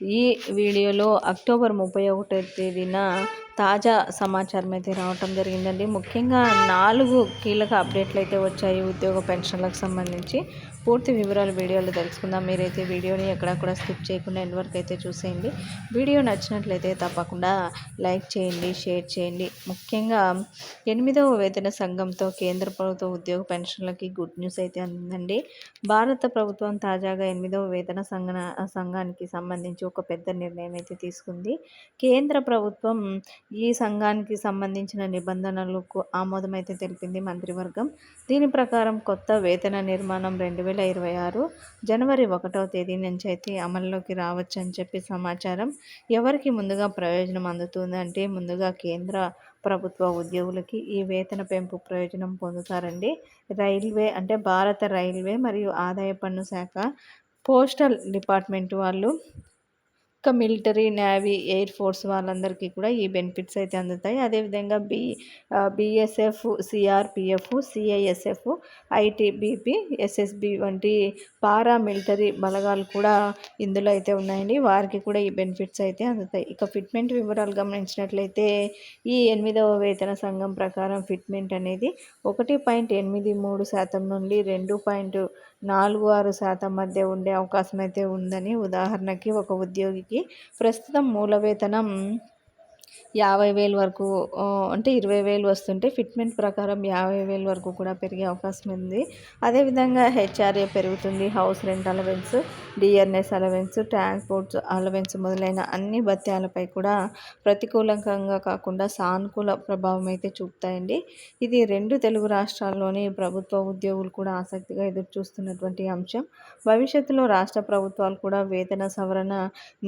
ఈ వీడియోలో అక్టోబర్ ముప్పై ఒకటో తేదీన తాజా సమాచారం అయితే రావటం జరిగిందండి. ముఖ్యంగా నాలుగు కీలక అప్డేట్లు అయితే వచ్చాయి ఉద్యోగ పెన్షన్లకు సంబంధించి. పూర్తి వివరాలు వీడియోలో తెలుసుకుందాం. మీరైతే వీడియోని ఎక్కడక్కడ స్కిప్ చేయకుండా ఎండ్ వరకు అయితే చూసేయండి. వీడియో నచ్చినట్లయితే తప్పకుండా లైక్ చేయండి షేర్ చేయండి. ముఖ్యంగా ఎనిమిదవ వేతన సంఘంతో కేంద్ర ప్రభుత్వ ఉద్యోగ పెన్షన్లకి గుడ్ న్యూస్ అయితే అందిందండి. భారత ప్రభుత్వం తాజాగా ఎనిమిదవ వేతన సంఘ సంఘానికి సంబంధించి ఒక పెద్ద నిర్ణయం అయితే తీసుకుంది. కేంద్ర ప్రభుత్వం ఈ సంఘానికి సంబంధించిన నిబంధనలకు ఆమోదం అయితే తెలిపింది మంత్రివర్గం. దీని ప్రకారం కొత్త వేతన నిర్మాణం రెండు వేల ఇరవై ఆరు జనవరి ఒకటవ తేదీ నుంచి అయితే అమల్లోకి రావచ్చు అని చెప్పి సమాచారం. ఎవరికి ముందుగా ప్రయోజనం అందుతుంది అంటే ముందుగా కేంద్ర ప్రభుత్వ ఉద్యోగులకి ఈ వేతన పెంపు ప్రయోజనం పొందుతారండి. రైల్వే అంటే భారత రైల్వే మరియు ఆదాయ పన్ను శాఖ పోస్టల్ డిపార్ట్మెంట్ వాళ్ళు ఇంకా మిలిటరీ నేవీ ఎయిర్ ఫోర్స్ వాళ్ళందరికీ కూడా ఈ బెనిఫిట్స్ అయితే అందుతాయి. అదేవిధంగా B BSF CRPF CISF ITBP SSB వంటి పారా మిలిటరీ బలగాలు కూడా ఇందులో అయితే ఉన్నాయండి. వారికి కూడా ఈ బెనిఫిట్స్ అయితే అందుతాయి. ఇక ఫిట్మెంట్ వివరాలు గమనించినట్లయితే ఈ ఎనిమిదవ వేతన సంఘం ప్రకారం ఫిట్మెంట్ అనేది ఒకటి పాయింట్ ఎనిమిది మూడు శాతం నుండి రెండు పాయింట్ నాలుగు ఆరు శాతం మధ్య ఉండే అవకాశం అయితే ఉందని ఉదాహరణకి ఒక ఉద్యోగికి ప్రస్తుతం మూల వేతనం యాభై వేలు వరకు అంటే ఇరవై వేలు వస్తుంటే ఫిట్మెంట్ ప్రకారం యాభై వేలు వరకు కూడా పెరిగే అవకాశం ఉంది. అదేవిధంగా హెచ్ఆర్ఏ పెరుగుతుంది house rent allowance DNS allowance transport allowance మొదలైన అన్ని భత్యాలపై కూడా ప్రతికూలంగా కాకుండా సానుకూల ప్రభావం అయితే చూపుతాయండి. ఇది రెండు తెలుగు రాష్ట్రాల్లోని ప్రభుత్వ ఉద్యోగులు కూడా ఆసక్తిగా ఎదురు చూస్తున్నటువంటి అంశం. భవిష్యత్తులో రాష్ట్ర ప్రభుత్వాలు కూడా వేతన సవరణ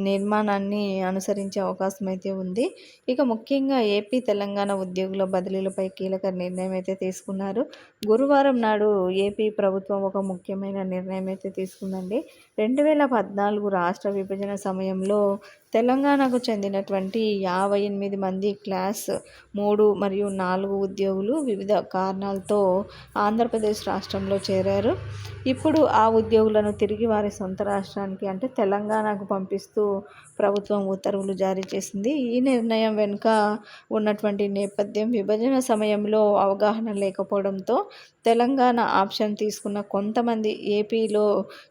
నిర్మాణాన్ని అనుసరించే అవకాశం అయితే ఉంది. ఇక ముఖ్యంగా ఏపీ తెలంగాణ ఉద్యోగుల బదిలీలపై కీలక నిర్ణయం అయితే తీసుకున్నారు. గురువారం నాడు ఏపీ ప్రభుత్వం ఒక ముఖ్యమైన నిర్ణయం అయితే తీసుకుందండి. రెండు వేల పద్నాలుగు రాష్ట్ర విభజన సమయంలో తెలంగాణకు చెందినటువంటి యాభై ఎనిమిది మంది క్లాస్ మూడు మరియు నాలుగు ఉద్యోగులు వివిధ కారణాలతో ఆంధ్రప్రదేశ్ రాష్ట్రంలో చేరారు. ఇప్పుడు ఆ ఉద్యోగులను తిరిగి వారి సొంత రాష్ట్రానికి అంటే తెలంగాణకు పంపిస్తూ ప్రభుత్వం ఉత్తర్వులు జారీ చేసింది. ఈ నిర్ణయం వెనుక ఉన్నటువంటి నేపథ్యం విభజన సమయంలో అవగాహన లేకపోవడంతో తెలంగాణ ఆప్షన్ తీసుకున్న కొంతమంది ఏపీలో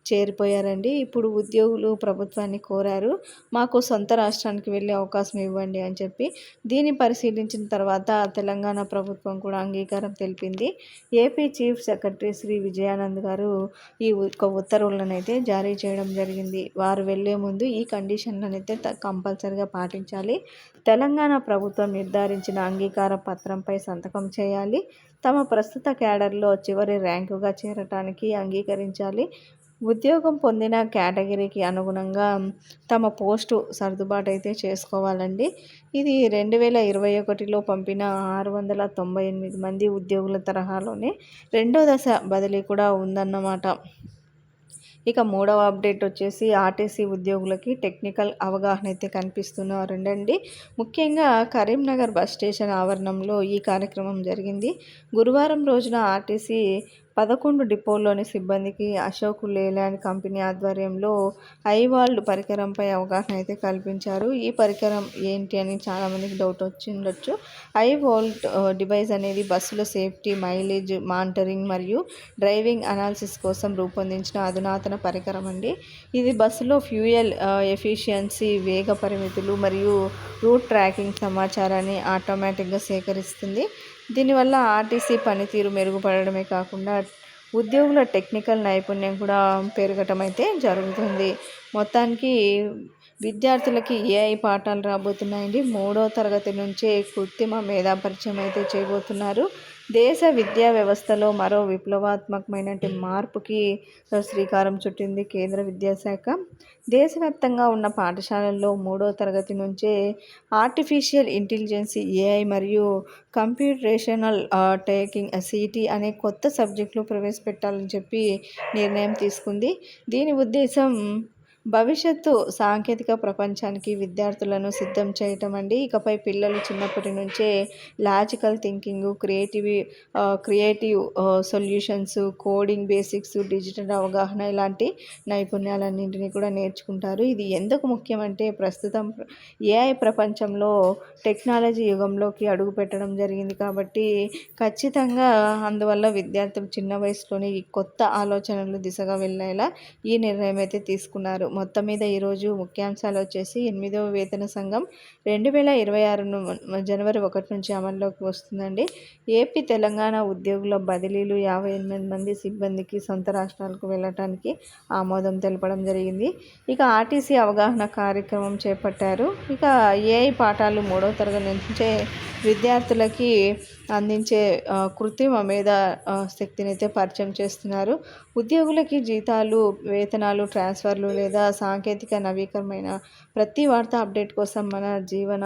చేరిపోయారండి. ఇప్పుడు ఉద్యోగులు ప్రభుత్వాన్ని కోరారు. మాకు సొంత రాష్ట్రానికి వెళ్ళే అవకాశం ఇవ్వండి అని చెప్పి దీన్ని పరిశీలించిన తర్వాత తెలంగాణ ప్రభుత్వం కూడా అంగీకారం తెలిపింది. AP chief secretary Shri Vijayanand గారు ఈ యొక్క ఉత్తర్వులను అయితే జారీ చేయడం జరిగింది. వారు వెళ్ళే ముందు ఈ కండిషన్లను అయితే కంపల్సరిగా పాటించాలి. తెలంగాణ ప్రభుత్వం నిర్ధారించిన అంగీకార పత్రంపై సంతకం చేయాలి. తమ ప్రస్తుత క్యాడర్లో చివరి ర్యాంకుగా చేరటానికి అంగీకరించాలి. ఉద్యోగం పొందిన కేటగిరీకి అనుగుణంగా తమ పోస్టు సర్దుబాటు అయితే చేసుకోవాలండి. ఇది రెండు వేల ఇరవై ఒకటిలో పంపిన ఆరు వందల తొంభై ఎనిమిది మంది ఉద్యోగుల తరహాలోనే రెండో దశ బదిలీ కూడా ఉందన్నమాట. ఇక మూడవ అప్డేట్ వచ్చేసి ఆర్టీసీ ఉద్యోగులకి టెక్నికల్ అవగాహన అయితే కనిపిస్తున్నారండి ముఖ్యంగా కరీంనగర్ బస్ స్టేషన్ ఆవరణంలో ఈ కార్యక్రమం జరిగింది. గురువారం రోజున ఆర్టీసీ పదకొండు డిపోల్లోని సిబ్బందికి అశోక్ లేలాండ్ కంపెనీ ఆధ్వర్యంలో ఐవాల్డ్ పరికరంపై అవగాహన అయితే కల్పించారు. ఈ పరికరం ఏంటి అని చాలామందికి డౌట్ వచ్చి ఉండొచ్చు ఐవాల్ట్ డివైస్ అనేది బస్సుల సేఫ్టీ మైలేజ్ మానిటరింగ్ మరియు డ్రైవింగ్ అనాలిసిస్ కోసం రూపొందించిన అధునాతన పరికరం అండి. ఇది బస్సులో ఫ్యూయల్ ఎఫిషియన్సీ వేగ పరిమితులు మరియు రూట్ ట్రాకింగ్ సమాచారాన్ని ఆటోమేటిక్గా సేకరిస్తుంది. దీనివల్ల ఆర్టీసీ పనితీరు మెరుగుపడడమే కాకుండా ఉద్యోగుల టెక్నికల్ నైపుణ్యం కూడా పెరగటం అయితే జరుగుతుంది. మొత్తానికి విద్యార్థులకి ఏఐ పాఠాలు రాబోతున్నాయండి? మూడో తరగతి నుంచే కృత్రిమ మేధాపరిచయం అయితే చేయబోతున్నారు. దేశ విద్యా వ్యవస్థలో మరో విప్లవాత్మకమైన మార్పుకి శ్రీకారం చుట్టింది కేంద్ర విద్యాశాఖ. దేశవ్యాప్తంగా ఉన్న పాఠశాలల్లో మూడో తరగతి నుంచే ఆర్టిఫిషియల్ ఇంటెలిజెన్స్ ఏఐ మరియు కంప్యూటరేషనల్ టేకింగ్ సిటీ అనే కొత్త సబ్జెక్టులు ప్రవేశపెట్టాలని చెప్పి నిర్ణయం తీసుకుంది. దీని ఉద్దేశం భవిష్యత్తు సాంకేతిక ప్రపంచానికి విద్యార్థులను సిద్ధం చేయటం అండి. ఇకపై పిల్లలు చిన్నప్పటి నుంచే logical thinking creative creative solutions coding basics digital అవగాహన ఇలాంటి నైపుణ్యాలన్నింటినీ కూడా నేర్చుకుంటారు. ఇది ఎందుకు ముఖ్యమంటే ప్రస్తుతం ఏఐ ప్రపంచంలో టెక్నాలజీ యుగంలోకి అడుగు పెట్టడం జరిగింది కాబట్టి ఖచ్చితంగా అందువల్ల విద్యార్థులు చిన్న వయసులోనే ఈ కొత్త ఆలోచనలు దిశగా వెళ్ళేలా ఈ నిర్ణయం అయితే తీసుకున్నారు. మొత్తం మీద ఈరోజు ముఖ్యాంశాలు వచ్చేసి ఎనిమిదవ వేతన సంఘం రెండు వేల ఇరవై ఆరు జనవరి ఒకటి నుంచి అమల్లోకి వస్తుందండి. ఏపీ తెలంగాణ ఉద్యోగుల బదిలీలు యాభై ఎనిమిది మంది సిబ్బందికి సొంత రాష్ట్రాలకు వెళ్ళటానికి ఆమోదం తెలపడం జరిగింది. ఇక ఆర్టీసీ అవగాహన కార్యక్రమం చేపట్టారు. ఇక ఏఐ పాఠాలు మూడవ తరగతి నుంచే విద్యార్థులకి అందించే కృత్రిమ మేధా శక్తిని అయితే పరిచయం చేస్తున్నారు. ఉద్యోగులకి జీతాలు వేతనాలు ట్రాన్స్ఫర్లు లేదా సాంకేతిక నవీకరమైన ప్రతి వార్త అప్డేట్ కోసం మన జీవన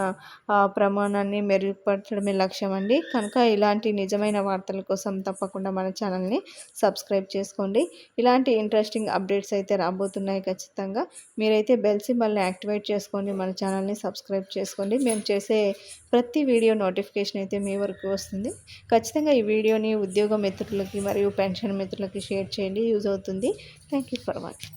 ప్రమాణాన్ని మెరుగుపరచడమే లక్ష్యం అండి. కనుక ఇలాంటి నిజమైన వార్తల కోసం తప్పకుండా మన ఛానల్ని సబ్స్క్రైబ్ చేసుకోండి. ఇలాంటి ఇంట్రెస్టింగ్ అప్డేట్స్ అయితే రాబోతున్నాయి ఖచ్చితంగా. మీరైతే బెల్ సింబల్ని యాక్టివేట్ చేసుకోండి మన ఛానల్ని సబ్స్క్రైబ్ చేసుకోండి. మేము చేసే ప్రతి వీడియో నోటిఫికేషన్ అయితే మీ వరకు వస్తుంది. ఖచ్చితంగా ఈ వీడియోని ఉద్యోగ మిత్రులకి మరియు పెన్షన్ మిత్రులకి షేర్ చేయండి. యూజ్ అవుతుంది. Thank you for watching.